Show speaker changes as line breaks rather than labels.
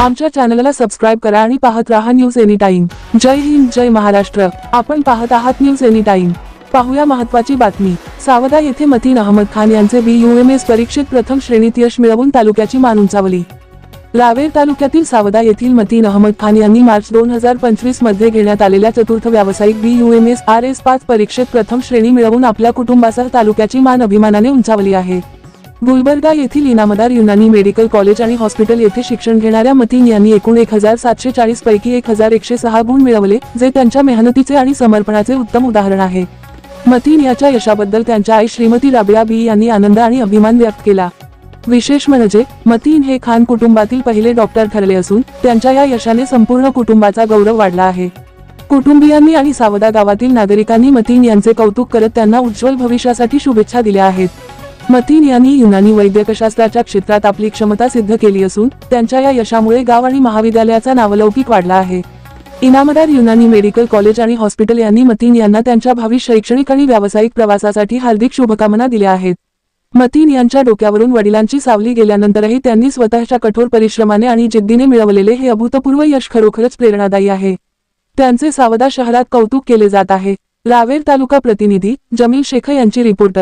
आमच्या चॅनलला सबस्क्राईब करा आणि पाहत राहा न्यूज एनी टाइम जय हिंद जय महाराष्ट्र. आपण पाहत आहात न्यूज एनी टाइम पाहूया महत्वाची बातमी. सावदा येथे मतीन अहमद खान यांचे बी यू एम एस परीक्षेत प्रथम श्रेणीत यश मिळवून तालुक्याची मान उंचावली. रावेर तालुक्यातील सावदा येथील मतीन अहमद खान यांनी मार्च दोन हजार पंचवीसमध्ये घेण्यात आलेल्या चतुर्थ व्यावसायिक B U M S R S पाच परीक्षेत प्रथम श्रेणी मिळवून आपल्या कुटुंबासह तालुक्याची मान अभिमानाने उंचावली आहे. गुलबर्गा येथील इनामदार युनानी मेडिकल कॉलेज आणि हॉस्पिटल येथे शिक्षण घेणाऱ्या मतीन यांनी एकूण एक हजार सातशे चाळीस पैकी एक हजार एकशे सहा गुण मिळवले जे त्यांच्या मेहनतीचे आणि समर्पणाचे उत्तम उदाहरण आहे. मतीन याच्या यशाबद्दल त्यांच्या आई श्रीमती राबिया बी यांनी आनंद आणि अभिमान व्यक्त केला. विशेष म्हणजे मतीन हे खान कुटुंबातील पहिले डॉक्टर ठरले असून त्यांच्या या यशाने संपूर्ण कुटुंबाचा गौरव वाढला आहे. कुटुंबियांनी आणि सावदा गावातील नागरिकांनी मतीन यांचे कौतुक करत त्यांना उज्ज्वल भविष्यासाठी शुभेच्छा दिल्या आहेत. मतीन यांनी युनानी वैद्यकशास्त्राच्या क्षेत्रात आपली क्षमता सिद्ध केली असून त्यांच्या या यशामुळे गाव आणि महाविद्यालयाचा नावलौकिक वाढला आहे. इनामदार युनानी मेडिकल कॉलेज आणि हॉस्पिटल यांनी मतीन यांना त्यांच्या भावी शैक्षणिक आणि व्यावसायिक प्रवासासाठी हार्दिक शुभकामना दिल्या आहेत. मतीन यांच्या डोक्यावरून वडिलांची सावली गेल्यानंतरही त्यांनी स्वतःच्या कठोर परिश्रमाने आणि जिद्दीने मिळवलेले हे अभूतपूर्व यश खरोखरच प्रेरणादायी आहे. त्यांचे सावदा शहरात कौतुक केले जात आहे. रावेर तालुका प्रतिनिधी जमील शेख यांची रिपोर्ट.